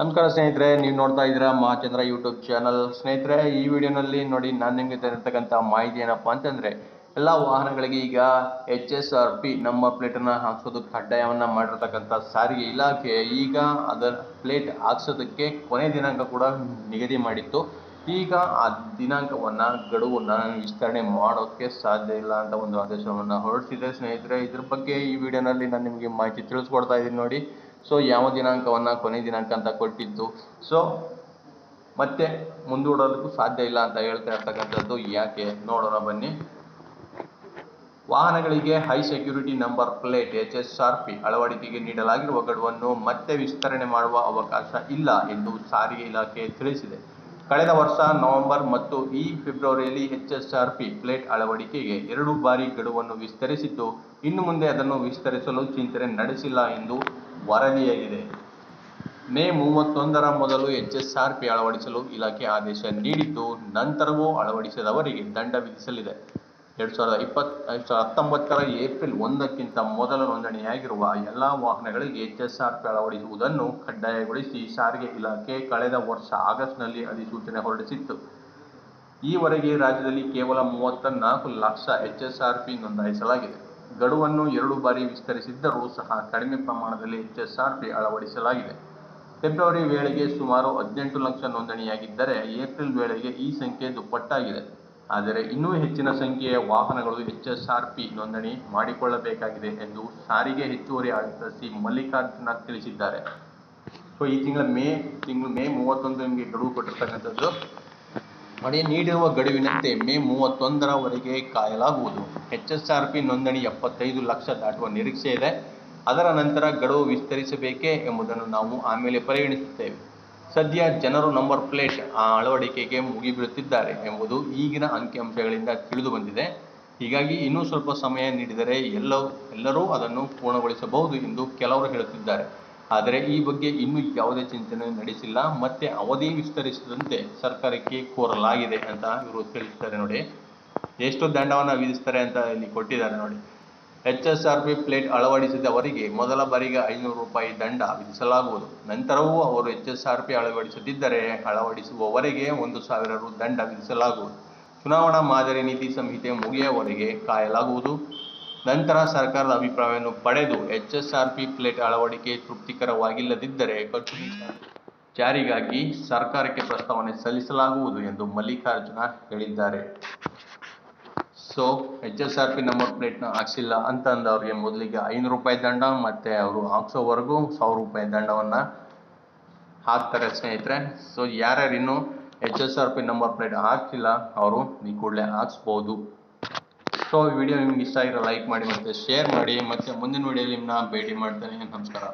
ನಮಸ್ಕಾರ ಸ್ನೇಹಿತರೆ, ನೀವು ನೋಡ್ತಾ ಇದ್ದೀರಾ ಮಹಾಚಂದ್ರ ಯೂಟ್ಯೂಬ್ ಚಾನಲ್ ಸ್ನೇಹಿತರೆ, ಈ ವಿಡಿಯೋನಲ್ಲಿ ನೋಡಿ ನಾನು ನಿಮಗೆ ತರತಕ್ಕಂಥ ಮಾಹಿತಿ ಏನಪ್ಪ ಅಂತಂದರೆ, ಎಲ್ಲ ವಾಹನಗಳಿಗೆ ಈಗ H S R P number ಪ್ಲೇಟನ್ನು ಹಾಕ್ಸೋದು ಕಡ್ಡಾಯವನ್ನು ಮಾಡಿರ್ತಕ್ಕಂಥ ಸಾರಿಗೆ ಇಲಾಖೆ ಈಗ ಅದರ ಪ್ಲೇಟ್ ಹಾಕ್ಸೋದಕ್ಕೆ ಕೊನೆ ದಿನಾಂಕ ಕೂಡ ನಿಗದಿ ಮಾಡಿತ್ತು. ಈಗ ಆ ದಿನಾಂಕವನ್ನು, ಗಡುವನ್ನು ವಿಸ್ತರಣೆ ಮಾಡೋಕ್ಕೆ ಸಾಧ್ಯ ಇಲ್ಲ ಅಂತ ಒಂದು ಆದೇಶವನ್ನು ಹೊರಡಿಸಿದೆ ಸ್ನೇಹಿತರೆ. ಇದ್ರ ಬಗ್ಗೆ ಈ ವಿಡಿಯೋನಲ್ಲಿ ನಾನು ನಿಮಗೆ ಮಾಹಿತಿ ತಿಳಿಸ್ಕೊಡ್ತಾ ಇದ್ದೀನಿ ನೋಡಿ. ಸೊ ಯಾವ ದಿನಾಂಕವನ್ನು ಕೊನೆ ದಿನಾಂಕ ಅಂತ ಕೊಟ್ಟಿತ್ತು ಸೊ ಮತ್ತೆ ಮುಂದೂಡೋದಕ್ಕೂ ಸಾಧ್ಯ ಇಲ್ಲ ಅಂತ ಹೇಳ್ತಾ ಇರ್ತಕ್ಕಂಥದ್ದು ಯಾಕೆ? ನೋಡೋಣ ಬನ್ನಿ. ವಾಹನಗಳಿಗೆ high security number plate H S R P ಅಳವಡಿಕೆಗೆ ನೀಡಲಾಗಿರುವ ಗಡುವನ್ನು ಮತ್ತೆ ವಿಸ್ತರಣೆ ಮಾಡುವ ಅವಕಾಶ ಇಲ್ಲ ಎಂದು ಸಾರಿಗೆ ಇಲಾಖೆ ತಿಳಿಸಿದೆ. ಕಳೆದ ವರ್ಷ ನವೆಂಬರ್ ಮತ್ತು ಈ ಫೆಬ್ರವರಿಯಲ್ಲಿ H S R P plate ಅಳವಡಿಕೆಗೆ ಎರಡು ಬಾರಿ ಗಡುವನ್ನು ವಿಸ್ತರಿಸಿದ್ದು. ಇನ್ನು ಮುಂದೆ ಅದನ್ನು ವಿಸ್ತರಿಸಲು ಚಿಂತನೆ ನಡೆಸಿಲ್ಲ ಎಂದು ವರದಿಯಾಗಿದೆ. ಮೇ ಮೂವತ್ತೊಂದರ ಮೊದಲು ಎಚ್ ಎಸ್ ಆರ್ ಪಿ ಅಳವಡಿಸಲು ಇಲಾಖೆ ಆದೇಶ ನೀಡಿದ್ದು, ನಂತರವೂ ಅಳವಡಿಸದವರಿಗೆ ದಂಡ ವಿಧಿಸಲಿದೆ. ಎರಡು ಸಾವಿರದ ಇಪ್ಪತ್ ಎರಡು ಸಾವಿರದ ಹತ್ತೊಂಬತ್ತರ ಏಪ್ರಿಲ್ ಒಂದಕ್ಕಿಂತ ಮೊದಲು ನೋಂದಣಿಯಾಗಿರುವ ಎಲ್ಲ ವಾಹನಗಳಿಗೆ ಎಚ್ ಎಸ್ ಆರ್ ಪಿ ಅಳವಡಿಸುವುದನ್ನು ಕಡ್ಡಾಯಗೊಳಿಸಿ ಸಾರಿಗೆ ಇಲಾಖೆ ಕಳೆದ ವರ್ಷ ಆಗಸ್ಟ್ನಲ್ಲಿ ಅಧಿಸೂಚನೆ ಹೊರಡಿಸಿತ್ತು. ಈವರೆಗೆ ರಾಜ್ಯದಲ್ಲಿ ಕೇವಲ ಮೂವತ್ತ ನಾಲ್ಕು lakh H S R P ನೋಂದಾಯಿಸಲಾಗಿದೆ. ಗಡುವನ್ನು ಎರಡು ಬಾರಿ ವಿಸ್ತರಿಸಿದ್ದರೂ ಸಹ ಕಡಿಮೆ ಪ್ರಮಾಣದಲ್ಲಿ ಎಚ್ಎಸ್ಆರ್ಪಿ ಅಳವಡಿಸಲಾಗಿದೆ. ಫೆಬ್ರವರಿ ವೇಳೆಗೆ ಸುಮಾರು ಹದಿನೆಂಟು ಲಕ್ಷ ನೋಂದಣಿಯಾಗಿದ್ದರೆ ಏಪ್ರಿಲ್ ವೇಳೆಗೆ ಈ ಸಂಖ್ಯೆ ದುಪ್ಪಟ್ಟಾಗಿದೆ. ಆದರೆ ಇನ್ನೂ ಹೆಚ್ಚಿನ ಸಂಖ್ಯೆಯ ವಾಹನಗಳು ಎಚ್ಎಸ್ಆರ್ಪಿ ನೋಂದಣಿ ಮಾಡಿಕೊಳ್ಳಬೇಕಾಗಿದೆ ಎಂದು ಸಾರಿಗೆ ಹೆಚ್ಚುವರಿ ಆಯುಕ್ತ ಸಿ. ಮಲ್ಲಿಕಾರ್ಜುನ ತಿಳಿಸಿದ್ದಾರೆ. ಸೊ, ಈ ತಿಂಗಳ ಮೇ, ತಿಂಗಳು ಮೇ ಮೂವತ್ತೊಂದು ನಿಮಗೆ ಗಡುವು ಕೊಟ್ಟಿರ್ತಕ್ಕಂಥದ್ದು ನೋಡಿ ನೀಡಿರುವ ಗಡುವಿನಂತೆ ಮೇ ಮೂವತ್ತೊಂದರವರೆಗೆ ಕಾಯಲಾಗುವುದು. ಎಚ್ಎಸ್ಆರ್ಪಿ ನೋಂದಣಿ ಎಪ್ಪತ್ತೈದು ಲಕ್ಷ ದಾಟುವ ನಿರೀಕ್ಷೆ ಇದೆ. ಅದರ ನಂತರ ಗಡುವು ವಿಸ್ತರಿಸಬೇಕೇ ಎಂಬುದನ್ನು ನಾವು ಆಮೇಲೆ ಪರಿಗಣಿಸುತ್ತೇವೆ. ಸದ್ಯ ಜನರು ನಂಬರ್ ಪ್ಲೇಟ್ ಆ ಅಳವಡಿಕೆಗೆ ಮುಗಿಬೀಳುತ್ತಿದ್ದಾರೆ ಎಂಬುದು ಈಗಿನ ಅಂಕಿಅಂಶಗಳಿಂದ ತಿಳಿದು ಬಂದಿದೆ ಹೀಗಾಗಿ ಇನ್ನೂ ಸ್ವಲ್ಪ ಸಮಯ ನೀಡಿದರೆ ಎಲ್ಲವೂ ಎಲ್ಲರೂ ಅದನ್ನು ಪೂರ್ಣಗೊಳಿಸಬಹುದು ಎಂದು ಕೆಲವರು ಹೇಳುತ್ತಿದ್ದಾರೆ. ಆದರೆ ಈ ಬಗ್ಗೆ ಇನ್ನೂ ಯಾವುದೇ ಚಿಂತನೆ ನಡೆಸಿಲ್ಲ. ಮತ್ತೆ ಅವಧಿ ವಿಸ್ತರಿಸದಂತೆ ಸರ್ಕಾರಕ್ಕೆ ಕೋರಲಾಗಿದೆ ಅಂತ ಇವರು ತಿಳಿಸ್ತಾರೆ ನೋಡಿ. ಎಷ್ಟು ದಂಡವನ್ನು ವಿಧಿಸ್ತಾರೆ ಅಂತ ಇಲ್ಲಿ ಕೊಟ್ಟಿದ್ದಾರೆ ನೋಡಿ. H S R P plate ಅಳವಡಿಸಿದವರಿಗೆ ಮೊದಲ ಬಾರಿಗೆ ಐನೂರು ರೂಪಾಯಿ ದಂಡ ವಿಧಿಸಲಾಗುವುದು. ನಂತರವೂ ಅವರು ಎಚ್ ಎಸ್ ಆರ್ ಪಿ ಅಳವಡಿಸದಿದ್ದರೆ ಅಳವಡಿಸುವವರೆಗೆ ಒಂದು ಸಾವಿರ ರು ದಂಡ ವಿಧಿಸಲಾಗುವುದು. ಚುನಾವಣಾ ಮಾದರಿ ನೀತಿ ಸಂಹಿತೆ ಮುಗಿಯುವವರೆಗೆ ಕಾಯಲಾಗುವುದು. ನಂತರ ಸರ್ಕಾರದ ಅಭಿಪ್ರಾಯವನ್ನು ಪಡೆದು ಎಚ್ ಪ್ಲೇಟ್ ಅಳವಡಿಕೆ ತೃಪ್ತಿಕರವಾಗಿಲ್ಲದಿದ್ದರೆ ಜಾರಿಗಾಗಿ ಸರ್ಕಾರಕ್ಕೆ ಪ್ರಸ್ತಾವನೆ ಸಲ್ಲಿಸಲಾಗುವುದು ಎಂದು ಮಲ್ಲಿಕಾರ್ಜುನ ಹೇಳಿದ್ದಾರೆ. So H S R P number ಪ್ಲೇಟ್ನ ಹಾಕ್ಸಿಲ್ಲ ಅಂತ ಅಂದವ್ರಿಗೆ ಮೊದಲಿಗೆ ಐನೂರು ರೂಪಾಯಿ ದಂಡ ಮತ್ತು ಅವರು ಹಾಕ್ಸೋವರೆಗೂ ಸಾವಿರ ರೂಪಾಯಿ ದಂಡವನ್ನು ಹಾಕ್ತಾರೆ ಸ್ನೇಹಿತರೆ. ಸೊ, ಯಾರ್ಯಾರು ಇನ್ನೂ H S R P number plate ಹಾಕ್ಸಿಲ್ಲ, ಅವರು ಈ ಕೂಡಲೇ ಹಾಕ್ಸ್ಬೋದು. ಸೊ ವಿಡಿಯೋ ನಿಮ್ಗೆ ಇಷ್ಟ ಆಗಿರೋ ಲೈಕ್ ಮಾಡಿ ಮತ್ತು ಶೇರ್ ಮಾಡಿ. ಮತ್ತು ಮುಂದಿನ ವಿಡಿಯೋಲಿ ನಿಮ್ಮನ್ನ ಭೇಟಿ ಮಾಡ್ತೇನೆ. ನಮಸ್ಕಾರ.